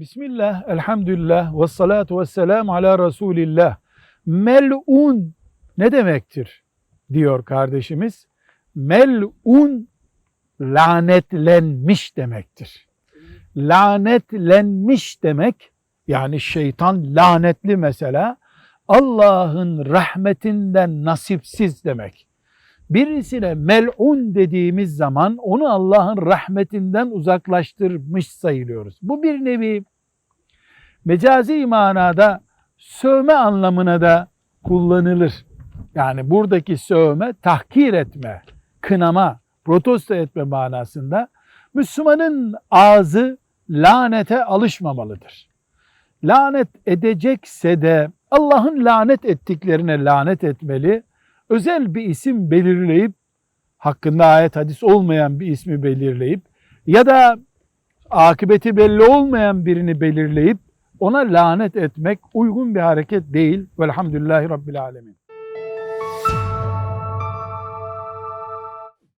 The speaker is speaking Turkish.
Bismillah, elhamdülillah, ve salatu ve selamu ala Resulillah. Mel'un ne demektir? diyor kardeşimiz. Mel'un lanetlenmiş demektir. Lanetlenmiş demek, yani şeytan lanetli mesela, Allah'ın rahmetinden nasipsiz demek. Birisine mel'un dediğimiz zaman onu Allah'ın rahmetinden uzaklaştırmış sayılıyoruz. Bu bir nevi mecazi manada sövme anlamına da kullanılır. Yani buradaki sövme tahkir etme, kınama, protesto etme manasında Müslümanın ağzı lanete alışmamalıdır. Lanet edecekse de Allah'ın lanet ettiklerine lanet etmeli. Özel bir isim belirleyip hakkında ayet hadis olmayan bir ismi belirleyip ya da akıbeti belli olmayan birini belirleyip ona lanet etmek uygun bir hareket değil. Velhamdülillahi Rabbil Alemin.